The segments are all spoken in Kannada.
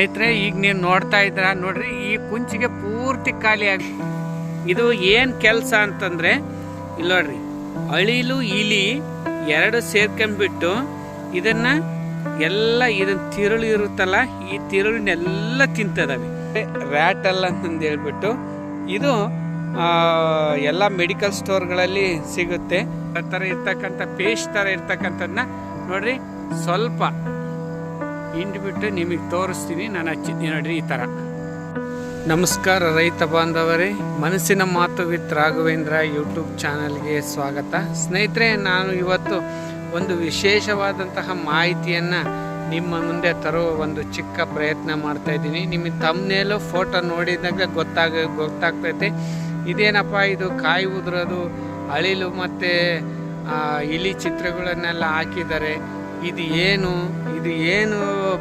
ಸ್ನೇಹಿತರೆ, ಈಗ ನೀವು ನೋಡ್ತಾ ಇದ್ರ ನೋಡ್ರಿ, ಈ ಕುಂಚಿಗೆ ಪೂರ್ತಿ ಖಾಲಿ ಆಗಿ ಇದು ಏನು ಕೆಲಸ ಅಂತಂದ್ರೆ ಇಲ್ಲಿ ನೋಡ್ರಿ, ಅಳಿಲು, ಇಲಿ ಎರಡು ಸೇರ್ಕೊಂಡ್ಬಿಟ್ಟು ಇದನ್ನ ಎಲ್ಲ ಇದನ್ನ ತಿರುಳು ಇರುತ್ತಲ್ಲ, ಈ ತಿರುಳನ್ನೆಲ್ಲ ತಿಂತದವೆ. ರ್ಯಾಟಲ್ ಅಂತಂದು ಹೇಳ್ಬಿಟ್ಟು ಇದು ಎಲ್ಲ ಮೆಡಿಕಲ್ ಸ್ಟೋರ್ಗಳಲ್ಲಿ ಸಿಗುತ್ತೆ. ಆ ಥರ ಇರ್ತಕ್ಕಂಥ ಪೇಸ್ಟ್ ಥರ ಇರ್ತಕ್ಕಂಥದ್ದನ್ನ ನೋಡ್ರಿ, ಸ್ವಲ್ಪ ಹಿಂಡ್ಬಿಟ್ಟು ನಿಮಗೆ ತೋರಿಸ್ತೀನಿ ನಾನು ಹಚ್ಚಿದ್ದೀನಿ ನೋಡ್ರಿ ಈ ಥರ ನಮಸ್ಕಾರ ರೈತ ಬಾಂಧವರೇ, ಮನಸ್ಸಿನ ಮಾತು ವಿತ್ ರಾಘವೇಂದ್ರ ಯೂಟ್ಯೂಬ್ ಚಾನಲ್ಗೆ ಸ್ವಾಗತ. ಸ್ನೇಹಿತರೆ, ನಾನು ಇವತ್ತು ಒಂದು ವಿಶೇಷವಾದಂತಹ ಮಾಹಿತಿಯನ್ನು ನಿಮ್ಮ ಮುಂದೆ ತರುವ ಒಂದು ಚಿಕ್ಕ ಪ್ರಯತ್ನ ಮಾಡ್ತಾ ಇದ್ದೀನಿ. ನಿಮಗೆ ತಮ್ಮನೇಲು ಫೋಟೋ ನೋಡಿದಾಗ ಗೊತ್ತಾಗ ಗೊತ್ತಾಗ್ತೈತೆ. ಇದೇನಪ್ಪ, ಇದು ಕಾಯಿ ಉದುರೋದು, ಅಳಿಲು ಮತ್ತು ಇಲಿ ಚಿತ್ರಗಳನ್ನೆಲ್ಲ ಹಾಕಿದ್ದಾರೆ. ಇದು ಏನು? ಇದು ಏನು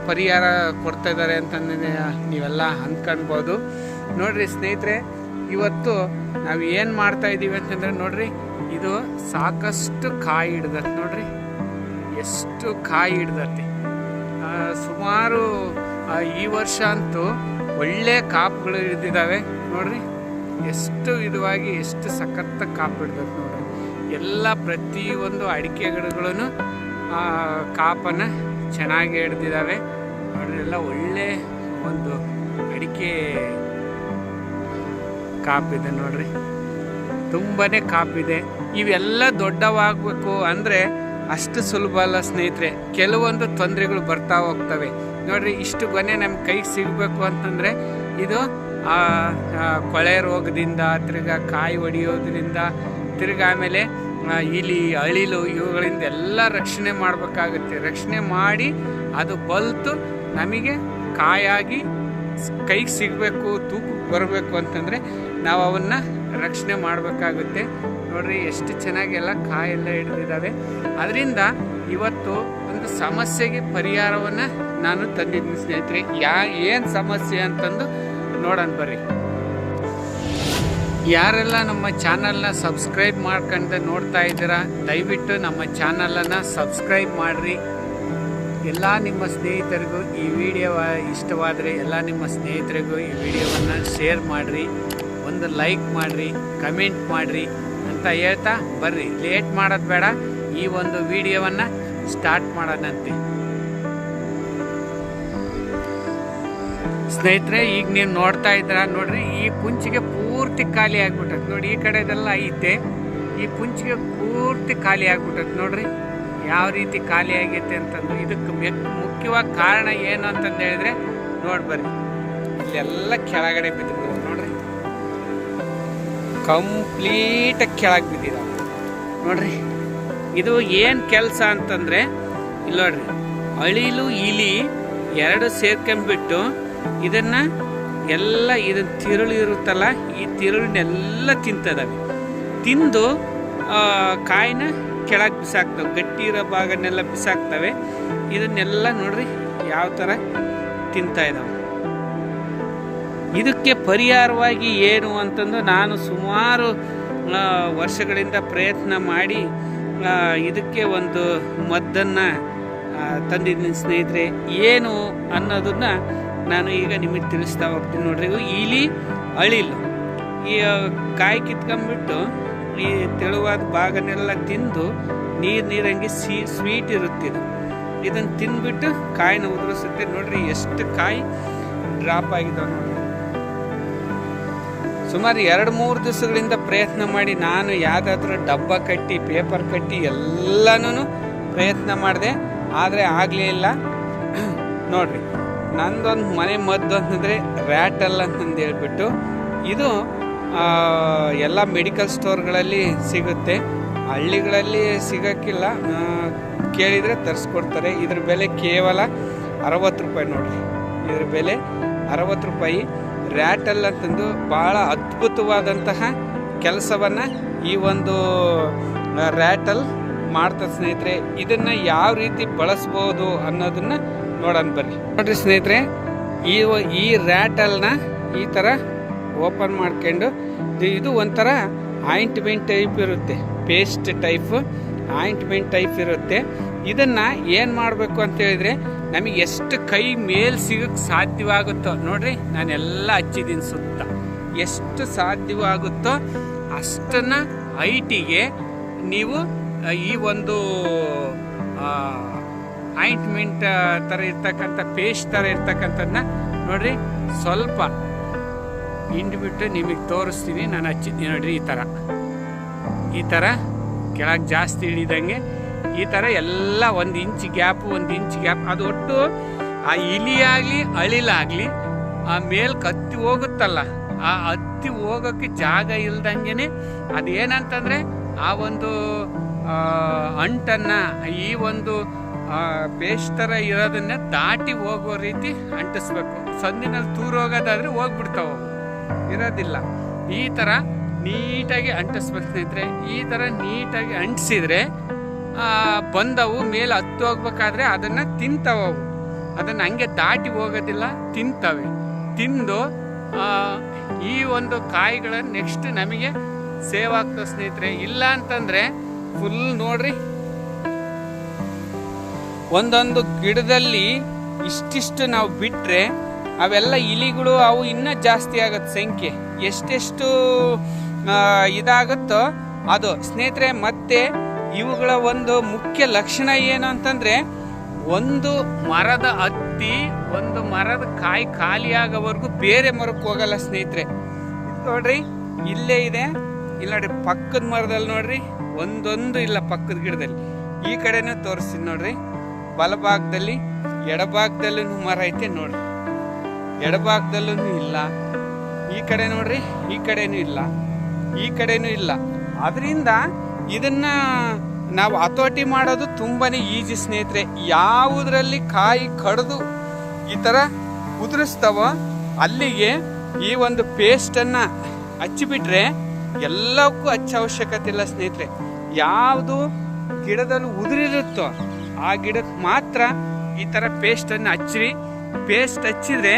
ಪರಿಹಾರ ಕೊಡ್ತಾ ಇದ್ದಾರೆ ಅಂತಂದೇ ನೀವೆಲ್ಲ ಅಂದ್ಕೊಳ್ಬೋದು ನೋಡ್ರಿ ಸ್ನೇಹಿತರೆ, ಇವತ್ತು ನಾವು ಏನು ಮಾಡ್ತಾ ಇದ್ದೀವಿ ಅಂತಂದರೆ ನೋಡ್ರಿ, ಇದು ಸಾಕಷ್ಟು ಕಾಯಿ ಹಿಡ್ದತ್ತೆ ನೋಡ್ರಿ. ಎಷ್ಟು ಕಾಯಿ ಹಿಡ್ದತ್ತೆ ಸುಮಾರು ಈ ವರ್ಷ ಅಂತೂ ಒಳ್ಳೆ ಕಾಪುಗಳು ಹಿಡ್ದಿದ್ದಾವೆ ನೋಡ್ರಿ. ಎಷ್ಟು ವಿಧವಾಗಿ ಎಷ್ಟು ಸಖತ್ತ ಕಾಪು ಹಿಡ್ದತ್ತೆ ನೋಡ್ರಿ. ಎಲ್ಲ ಪ್ರತಿಯೊಂದು ಅಡಿಕೆ ಗಿಡಗಳನ್ನು ಕಾಪನ್ನು ಚೆನ್ನಾಗಿ ಹಿಡ್ದಿದ್ದಾವೆ. ಅವರೆಲ್ಲ ಒಳ್ಳೆ ಒಂದು ಅಡಿಕೆ ಕಾಪಿದೆ ನೋಡ್ರಿ. ತುಂಬಾ ಕಾಪಿದೆ. ಇವೆಲ್ಲ ದೊಡ್ಡವಾಗಬೇಕು ಅಂದರೆ ಅಷ್ಟು ಸುಲಭ ಅಲ್ಲ ಸ್ನೇಹಿತರೆ. ಕೆಲವೊಂದು ತೊಂದರೆಗಳು ಬರ್ತಾ ಹೋಗ್ತವೆ. ನೋಡ್ರಿ, ಇಷ್ಟು ಗೊನೆ ನಮ್ಮ ಕೈಗೆ ಸಿಗಬೇಕು ಅಂತಂದರೆ ಇದು ಕೊಳೆ ರೋಗದಿಂದ, ತಿರ್ಗಾ ಕಾಯಿ ಹೊಡೆಯೋದ್ರಿಂದ ತಿರ್ಗಾ ಆಮೇಲೆ ಇಲಿ ಅಳಿಲು ಇವುಗಳಿಂದ ಎಲ್ಲ ರಕ್ಷಣೆ ಮಾಡಬೇಕಾಗುತ್ತೆ. ರಕ್ಷಣೆ ಮಾಡಿ ಅದು ಬಲ್ತು ನಮಗೆ ಕಾಯಾಗಿ ಕೈಗೆ ಸಿಗಬೇಕು, ತೂಕಕ್ಕೆ ಬರಬೇಕು ಅಂತಂದರೆ ನಾವು ಅವನ್ನ ರಕ್ಷಣೆ ಮಾಡಬೇಕಾಗುತ್ತೆ. ನೋಡ್ರಿ ಎಷ್ಟು ಚೆನ್ನಾಗಿ ಎಲ್ಲ ಕಾಯೆಲ್ಲ ಹಿಡಿದಿದ್ದಾವೆ. ಅದರಿಂದ ಇವತ್ತು ಒಂದು ಸಮಸ್ಯೆಗೆ ಪರಿಹಾರವನ್ನು ನಾನು ತಂದಿದ್ದೀನಿ ಸ್ನೇಹಿತರೆ. ಯಾ, ಏನು ಸಮಸ್ಯೆ ಅಂತಂದು ನೋಡೋಣ ಬರ್ರಿ. ಯಾರೆಲ್ಲ ನಮ್ಮ ಚಾನಲ್ನ ಸಬ್ಸ್ಕ್ರೈಬ್ ಮಾಡ್ಕೊಂಡು ನೋಡ್ತಾ ಇದ್ದೀರಾ, ದಯವಿಟ್ಟು ನಮ್ಮ ಚಾನಲನ್ನು ಸಬ್ಸ್ಕ್ರೈಬ್ ಮಾಡಿರಿ. ಎಲ್ಲ ನಿಮ್ಮ ಸ್ನೇಹಿತರಿಗೂ ಈ ವಿಡಿಯೋ ಇಷ್ಟವಾದರೆ ಎಲ್ಲ ನಿಮ್ಮ ಸ್ನೇಹಿತರಿಗೂ ಈ ವಿಡಿಯೋವನ್ನು ಶೇರ್ ಮಾಡಿರಿ, ಒಂದು ಲೈಕ್ ಮಾಡಿರಿ, ಕಮೆಂಟ್ ಮಾಡಿರಿ ಅಂತ ಹೇಳ್ತಾ ಬರ್ರಿ. ಲೇಟ್ ಮಾಡೋದು ಬೇಡ, ಈ ಒಂದು ವಿಡಿಯೋವನ್ನು ಸ್ಟಾರ್ಟ್ ಮಾಡೋಣಂತೆ. ಸ್ನೇಹಿತರೆ, ಈಗ ನೀವು ನೋಡ್ತಾ ಇದ್ದೀರಾ ನೋಡ್ರಿ, ಈ ಕುಂಚಿಗೆ ಪೂರ್ತಿ ಖಾಲಿ ಆಗ್ಬಿಟ್ಟದ್. ನೋಡಿ, ಈ ಕಡೆದೆಲ್ಲ ಐತೆ. ಈ ಪುಂಚಿಗೆ ಪೂರ್ತಿ ಖಾಲಿ ಆಗ್ಬಿಟ್ಟದ್. ನೋಡ್ರಿ, ಯಾವ ರೀತಿ ಖಾಲಿ ಆಗೈತೆ ಅಂತಂದು ಇದಕ್ಕೆ ಮುಖ್ಯವಾದ ಕಾರಣ ಏನು ಅಂತಂದು ಹೇಳಿದ್ರೆ ನೋಡ್ಬರ್ರಿ ಇಲ್ಲೆಲ್ಲ ಕೆಳಗಡೆ ಬಿದ್ದಿದ್ರು ನೋಡ್ರಿ. ಕಂಪ್ಲೀಟ್ ಕೆಳಗೆ ಬಿದ್ದಿದ ನೋಡ್ರಿ, ಇದು ಏನು ಕೆಲಸ ಅಂತಂದ್ರೆ, ಇಲ್ಲಿ ನೋಡ್ರಿ, ಅಳಿಲು, ಇಲಿ ಎರಡು ಸೇರ್ಕೊಂಡ್ಬಿಟ್ಟು ಇದನ್ನ ಎಲ್ಲ ಇದನ್ನ ತಿರುಳು ಇರುತ್ತಲ್ಲ, ಈ ತಿರುಳನ್ನೆಲ್ಲ ತಿಂತದವೆ. ತಿಂದು ಕಾಯಿನ ಕೆಳಗೆ ಬಿಸಾಕ್ತವೆ ಗಟ್ಟಿ ಇರೋ ಭಾಗನೆಲ್ಲ ಬಿಸಾಕ್ತವೆ. ಇದನ್ನೆಲ್ಲ ನೋಡ್ರಿ ಯಾವ ಥರ ತಿಂತಾ ಇದ್ದಾವೆ ಇದಕ್ಕೆ ಪರಿಹಾರವಾಗಿ ಏನು ಅಂತಂದು ನಾನು ಸುಮಾರು ವರ್ಷಗಳಿಂದ ಪ್ರಯತ್ನ ಮಾಡಿ ಇದಕ್ಕೆ ಒಂದು ಮದ್ದನ್ನು ತಂದಿದ್ದೀನಿ ಸ್ನೇಹಿತರೆ. ಏನು ಅನ್ನೋದನ್ನ ನಾನು ಈಗ ನಿಮಗೆ ತಿಳಿಸ್ತಾ ಹೋಗ್ತೀನಿ ನೋಡ್ರಿ. ಇಲಿ, ಅಳಿಲು. ಈ ಕಾಯಿ ಕಿತ್ಕೊಂಡ್ಬಿಟ್ಟು ಈ ತೆಳುವಾದ ಭಾಗನೆಲ್ಲ ತಿಂದು ನೀರು ನೀರಂಗೆ ಸಿ, ಸ್ವೀಟ್ ಇರುತ್ತಿದ್ದು ಇದನ್ನು ತಿಂದ್ಬಿಟ್ಟು ಕಾಯಿನ ಉದುರಿಸುತ್ತೆ. ನೋಡ್ರಿ ಎಷ್ಟು ಕಾಯಿ ಡ್ರಾಪ್ ಆಗಿದಾವೆ ನೋಡ್ರಿ. ಸುಮಾರು ಎರಡು ಮೂರು ದಿವಸಗಳಿಂದ ಪ್ರಯತ್ನ ಮಾಡಿ ನಾನು ಯಾವುದಾದ್ರೂ ಡಬ್ಬ ಕಟ್ಟಿ, ಪೇಪರ್ ಕಟ್ಟಿ ಎಲ್ಲನೂ ಪ್ರಯತ್ನ ಮಾಡಿದೆ. ಆದರೆ ಆಗಲೇ ಇಲ್ಲ. ನೋಡ್ರಿ. ನಂದೊಂದು ಮನೆ ಮದ್ದು ಅಂತಂದರೆ ರ್ಯಾಟಲ್ ಅಂತಂದು ಹೇಳ್ಬಿಟ್ಟು ಇದು ಎಲ್ಲ ಮೆಡಿಕಲ್ ಸ್ಟೋರ್ಗಳಲ್ಲಿ ಸಿಗುತ್ತೆ. ಹಳ್ಳಿಗಳಲ್ಲಿ ಸಿಗೋಕ್ಕಿಲ್ಲ. ಕೇಳಿದರೆ ತರಿಸ್ಕೊಡ್ತಾರೆ. ಇದ್ರ ಬೆಲೆ ಕೇವಲ ಅರವತ್ತು ರೂಪಾಯಿ ನೋಡಿ ಇದ್ರ ಬೆಲೆ ಅರವತ್ತು ರೂಪಾಯಿ. ರ್ಯಾಟಲ್ ಅಂತಂದು ಭಾಳ ಅದ್ಭುತವಾದಂತಹ ಕೆಲಸವನ್ನು ಈ ಒಂದು ರ್ಯಾಟಲ್ ಮಾಡ್ತದೆ ಸ್ನೇಹಿತರೆ. ಇದನ್ನು ಯಾವ ರೀತಿ ಬಳಸ್ಬೋದು ಅನ್ನೋದನ್ನ ನೋಡೋಣ ಬರ್ರಿ ನೋಡ್ರಿ ಸ್ನೇಹಿತರೆ, ಈ ಈ ರ್ಯಾಟಲ್ನ ಈ ಥರ ಓಪನ್ ಮಾಡ್ಕೊಂಡು ಇದು- ಒಂಥರ ಆಯಿಂಟ್ಮೆಂಟ್ ಟೈಪ್ ಇರುತ್ತೆ, ಪೇಸ್ಟ್ ಟೈಪ್ ಆಯಿಂಟ್ಮೆಂಟ್ ಟೈಪ್ ಇರುತ್ತೆ. ಇದನ್ನು ಏನು ಮಾಡಬೇಕು ಅಂತ ಹೇಳಿದರೆ, ನಮಗೆ ಎಷ್ಟು ಕೈ ಮೇಲ್ ಸಿಗಕ್ಕೆ ಸಾಧ್ಯವಾಗುತ್ತೋ, ನೋಡ್ರಿ, ನಾನೆಲ್ಲ ಹಚ್ಚಿದ್ದೀನಿ ಸುತ್ತ. ಎಷ್ಟು ಸಾಧ್ಯವಾಗುತ್ತೋ ಅಷ್ಟನ್ನು ಹೈಟಿಗೆ ನೀವು ಈ ಒಂದು ಆಯಿಂಟ್ಮೆಂಟ್ ಥರ ಇರ್ತಕ್ಕಂಥ ಪೇಸ್ಟ್ ಥರ ಇರ್ತಕ್ಕಂಥದ್ದನ್ನ ನೋಡಿರಿ, ಸ್ವಲ್ಪ ಹಿಂಡ್ಬಿಟ್ಟು ನಿಮಗೆ ತೋರಿಸ್ತೀನಿ ನಾನು ಹಚ್ಚಿದ್ದೀನಿ ನೋಡಿರಿ ಈ ಥರ ಈ ಥರ ಕೆಳಗೆ ಜಾಸ್ತಿ ಇಳಿದಂಗೆ ಈ ಥರ ಎಲ್ಲ ಒಂದು ಇಂಚ್ ಗ್ಯಾಪು, ಒಂದು ಇಂಚ್ ಗ್ಯಾಪ್, ಅದು ಒಟ್ಟು ಆ ಇಲಿಯಾಗಲಿ ಅಳಿಲಾಗಲಿ ಆ ಮೇಲ್ ಕತ್ತಿ ಹೋಗುತ್ತಲ್ಲ, ಆ ಹತ್ತಿ ಹೋಗೋಕ್ಕೆ ಜಾಗ ಇಲ್ದಂಗೆ ಅದೇನಂತಂದರೆ ಆ ಒಂದು ಅಂಟನ್ನ, ಈ ಒಂದು ಪೇಸ್ಟ್ ಥರ ಇರೋದನ್ನ ದಾಟಿ ಹೋಗೋ ರೀತಿ ಅಂಟಿಸ್ಬೇಕು. ಸಂದಿನಲ್ಲಿ ತೂರು ಹೋಗೋದಾದ್ರೆ ಹೋಗ್ಬಿಡ್ತಾವ. ಇರೋದಿಲ್ಲ. ಈ ಥರ ನೀಟಾಗಿ ಅಂಟಿಸ್ಬೇಕು ಸ್ನೇಹಿತರೆ. ಈ ಥರ ನೀಟಾಗಿ ಅಂಟಿಸಿದ್ರೆ ಬಂದವು ಮೇಲೆ ಹತ್ತು ಹೋಗ್ಬೇಕಾದ್ರೆ ಅದನ್ನು ತಿಂತಾವ ಅವು. ಅದನ್ನು ಹಂಗೆ ದಾಟಿ ಹೋಗೋದಿಲ್ಲ ತಿಂತವೆ. ತಿಂದು ಆ, ಈ ಒಂದು ಕಾಯಿಗಳನ್ನು ನೆಕ್ಸ್ಟ್ ನಮಗೆ ಸೇವ್ ಆಗ್ತವೆ ಸ್ನೇಹಿತರೆ. ಇಲ್ಲ ಅಂತಂದರೆ ಫುಲ್ ನೋಡ್ರಿ ಒಂದೊಂದು ಗಿಡದಲ್ಲಿ ಇಷ್ಟಿಷ್ಟು ನಾವು ಬಿಟ್ಟರೆ ಅವೆಲ್ಲ ಇಲಿಗಳು ಅವು ಇನ್ನೂ ಜಾಸ್ತಿ ಆಗತ್ತೆ ಸಂಖ್ಯೆ. ಎಷ್ಟೆಷ್ಟು ಇದಾಗುತ್ತೋ ಅದು. ಸ್ನೇಹಿತರೆ, ಮತ್ತೆ ಇವುಗಳ ಒಂದು ಮುಖ್ಯ ಲಕ್ಷಣ ಏನು ಅಂತಂದರೆ ಒಂದು ಮರದ ಹತ್ತಿ, ಒಂದು ಮರದ ಕಾಯಿ ಖಾಲಿ ಆಗೋವರೆಗೂ ಬೇರೆ ಮರಕ್ಕೆ ಹೋಗಲ್ಲ ಸ್ನೇಹಿತರೆ. ನೋಡ್ರಿ, ಇಲ್ಲೇ ಇದೆ. ಇಲ್ಲ ನೋಡ್ರಿ, ಪಕ್ಕದ ಮರದಲ್ಲಿ ನೋಡ್ರಿ, ಒಂದೊಂದು ಇಲ್ಲ ಪಕ್ಕದ ಗಿಡದಲ್ಲಿ. ಈ ಕಡೆನೂ ತೋರಿಸ್ತೀನಿ ನೋಡ್ರಿ. ಬಲಭಾಗದಲ್ಲಿ ಎಡಭಾಗದಲ್ಲೂ ಮರ ಐತೆ ನೋಡ್ರಿ. ಎಡಭಾಗದಲ್ಲೂ ಇಲ್ಲ. ಈ ಕಡೆ ನೋಡ್ರಿ, ಈ ಕಡೆನೂ ಇಲ್ಲ. ಈ ಕಡೆನೂ ಇಲ್ಲ. ಅದರಿಂದ ಇದನ್ನ ನಾವು ಹತೋಟಿ ಮಾಡೋದು ತುಂಬಾನೇ ಈಜಿ ಸ್ನೇಹಿತರೆ. ಯಾವುದರಲ್ಲಿ ಕಾಯಿ ಕಡಿದು ಈ ಥರ ಉದುರಿಸ್ತಾವೋ ಅಲ್ಲಿಗೆ ಈ ಒಂದು ಪೇಸ್ಟನ್ನು ಹಚ್ಚಿಬಿಟ್ರೆ ಎಲ್ಲಕ್ಕೂ ಹಚ್ಚ ಅವಶ್ಯಕತೆ ಇಲ್ಲ ಸ್ನೇಹಿತರೆ. ಯಾವುದು ಗಿಡದಲ್ಲಿ ಉದುರಿರುತ್ತೋ ಆ ಗಿಡಕ್ಕೆ ಮಾತ್ರ ಈ ಥರ ಪೇಸ್ಟನ್ನು ಹಚ್ಚಿರಿ. ಪೇಸ್ಟ್ ಹಚ್ಚಿದ್ರೆ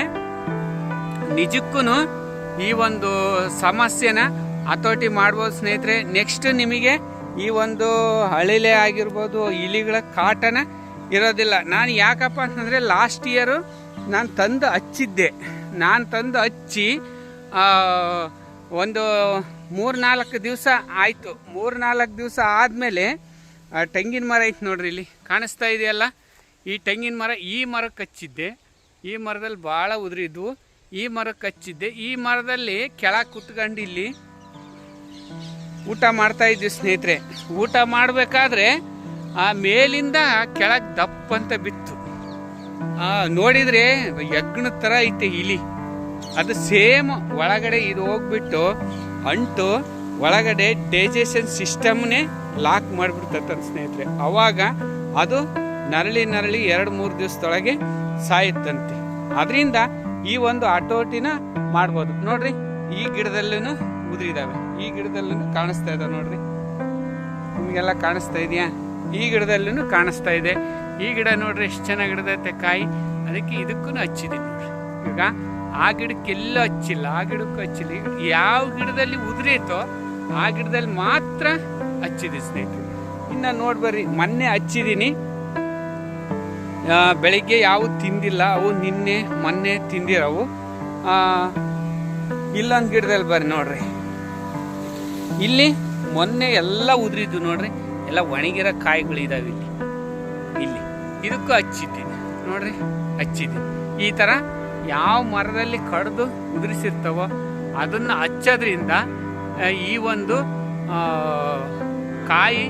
ನಿಜಕ್ಕೂ ಈ ಒಂದು ಸಮಸ್ಯೆನ ಹತೋಟಿ ಮಾಡ್ಬೋದು ಸ್ನೇಹಿತರೆ. ನೆಕ್ಸ್ಟ್ ನಿಮಗೆ ಈ ಒಂದು ಹಳಿಲೆ ಆಗಿರ್ಬೋದು, ಇಲಿಗಳ ಕಾಟನ ಇರೋದಿಲ್ಲ. ನಾನು ಯಾಕಪ್ಪ ಅಂತಂದರೆ ಲಾಸ್ಟ್ ಇಯರು ನಾನು ತಂದು ಹಚ್ಚಿದ್ದೆ. ನಾನು ತಂದು ಹಚ್ಚಿ ಒಂದು ಮೂರ್ನಾಲ್ಕು ದಿವಸ ಆಯಿತು. ಮೂರ್ನಾಲ್ಕು ದಿವಸ ಆದಮೇಲೆ ತೆಂಗಿನ ಮರ ಐತೆ ನೋಡ್ರಿ ಇಲ್ಲಿ. ಕಾಣಿಸ್ತಾ ಇದೆಯಲ್ಲ? ಈ ತೆಂಗಿನ ಮರ ಈ ಮರ ಕಚ್ಚಿದ್ದೆ ಈ ಮರದಲ್ಲಿ ಭಾಳ ಉದುರಿದ್ವು ಈ ಮರ ಕಚ್ಚಿದ್ದೆ ಈ ಮರದಲ್ಲಿ ಕೆಳಗೆ ಕುತ್ಕೊಂಡು ಇಲ್ಲಿ ಊಟ ಮಾಡ್ತಾ ಇದ್ವಿ ಸ್ನೇಹಿತರೆ. ಊಟ ಮಾಡಬೇಕಾದ್ರೆ ಆ ಮೇಲಿಂದ ಕೆಳಗೆ ದಪ್ಪ ಅಂತ ಬಿತ್ತು. ಆ ನೋಡಿದ್ರೆ ಯಜ್ಞದ ಥರ ಐತೆ ಇಲಿ. ಅದು ಸೇಮ್ ಒಳಗಡೆ ಇದು ಹೋಗ್ಬಿಟ್ಟು ಅಂಟು ಒಳಗಡೆ ಡೈಜೆಷನ್ ಸಿಸ್ಟಮ್ನೇ ಲಾಕ್ ಮಾಡಿಬಿಡ್ತಂತ ಸ್ನೇಹಿತರೆ. ಅವಾಗ ಅದು ನರಳಿ ನರಳಿ ಎರಡು ಮೂರು ದಿವಸದೊಳಗೆ ಸಾಯುತ್ತಂತೆ. ಅದರಿಂದ ಈ ಒಂದು ಆಟೋಟಿನ ಮಾಡ್ಬೋದು. ನೋಡ್ರಿ, ಈ ಗಿಡದಲ್ಲೂ ಉದುರಿದಾವೆ. ಈ ಗಿಡದಲ್ಲೂ ಕಾಣಿಸ್ತಾ ಇದಾವೆ ನೋಡ್ರಿ. ನಿಮಗೆಲ್ಲ ಕಾಣಿಸ್ತಾ ಇದೆಯಾ? ಈ ಗಿಡದಲ್ಲೂ ಕಾಣಿಸ್ತಾ ಇದೆ. ಈ ಗಿಡ ನೋಡ್ರಿ, ಎಷ್ಟು ಚೆನ್ನಾಗಿ ಗಿಡದೈತೆ ಕಾಯಿ. ಅದಕ್ಕೆ ಇದಕ್ಕೂ ಹಚ್ಚಿದ್ದೀನಿ ನೋಡ್ರಿ. ಈಗ ಆ ಗಿಡಕ್ಕೆಲ್ಲ ಹಚ್ಚಿಲ್ಲ, ಆ ಗಿಡಕ್ಕೂ ಹಚ್ಚಿಲ್ಲ. ಯಾವ ಗಿಡದಲ್ಲಿ ಉದುರಿತೋ ಆ ಗಿಡದಲ್ಲಿ ಮಾತ್ರ ಹಚ್ಚಿದೆ ಸ್ನೇಹಿತರೆ. ಇನ್ನ ನೋಡ್ಬರ್ರಿ, ಮೊನ್ನೆ ಹಚ್ಚಿದ್ದೀನಿ ಬೆಳಿಗ್ಗೆ ಯಾವ ತಿಂದಿಲ್ಲ, ಅವು ನಿನ್ನೆ, ಮೊನ್ನೆ ತಿಂದಿರವು ಇಲ್ಲೊಂದು ಗಿಡದಲ್ಲಿ ಬರ್ರಿ ನೋಡ್ರಿ. ಇಲ್ಲಿ ಮೊನ್ನೆ ಎಲ್ಲ ಉದುರಿದ್ದು ನೋಡ್ರಿ, ಎಲ್ಲ ಒಣಗಿರೋ ಕಾಯಿಗಳು ಇದಾವೆ ಇಲ್ಲಿ. ಇಲ್ಲಿ. ಇದಕ್ಕೂ ಹಚ್ಚಿದ್ದೀನಿ. ನೋಡ್ರಿ, ಹಚ್ಚಿದ್ದೀನಿ. ಈ ಥರ ಯಾವ ಮರದಲ್ಲಿ ಕಡ್ದು ಉದುರಿಸಿರ್ತವೋ ಅದನ್ನು ಹಚ್ಚೋದ್ರಿಂದ ಈ ಒಂದು ಕಾಯಿ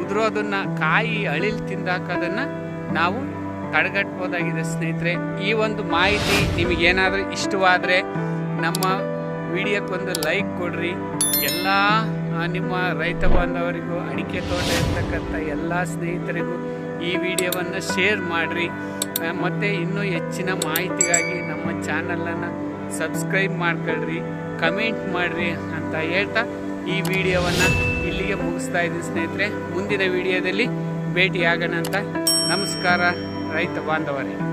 ಉದುರೋದನ್ನ ಕಾಯಿ ಅಳಿಲ್ ತಿಂದಾಕೋದನ್ನ ನಾವು ತಡೆಗಟ್ಬೋದಾಗಿದೆ ಸ್ನೇಹಿತರೆ. ಈ ಒಂದು ಮಾಹಿತಿ ನಿಮಗೇನಾದರೂ ಇಷ್ಟವಾದರೆ ನಮ್ಮ ವಿಡಿಯೋಕ್ಕೊಂದು ಲೈಕ್ ಕೊಡ್ರಿ. ಎಲ್ಲ ನಿಮ್ಮ ರೈತ ಬಾಂಧವರಿಗೂ, ಅಡಿಕೆ ತೋಟ ಇರ್ತಕ್ಕಂಥ ಎಲ್ಲ ಸ್ನೇಹಿತರಿಗೂ ಈ ವಿಡಿಯೋವನ್ನು ಶೇರ್ ಮಾಡಿರಿ. ಮತ್ತು ಇನ್ನೂ ಹೆಚ್ಚಿನ ಮಾಹಿತಿಗಾಗಿ ನಮ್ಮ ಚಾನಲನ್ನು ಸಬ್ಸ್ಕ್ರೈಬ್ ಮಾಡ್ಕೊಳ್ರಿ, ಕಮೆಂಟ್ ಮಾಡಿರಿ ಅಂತ ಹೇಳ್ತಾ ಈ ವಿಡಿಯೋವನ್ನು ಇಲ್ಲಿಗೆ ಮುಗಿಸ್ತಾ ಇದ್ದೀನಿ ಸ್ನೇಹಿತರೆ. ಮುಂದಿನ ವಿಡಿಯೋದಲ್ಲಿ ಭೇಟಿಯಾಗೋಣ ಅಂತ ನಮಸ್ಕಾರ ರೈತ ಬಾಂಧವರೇ.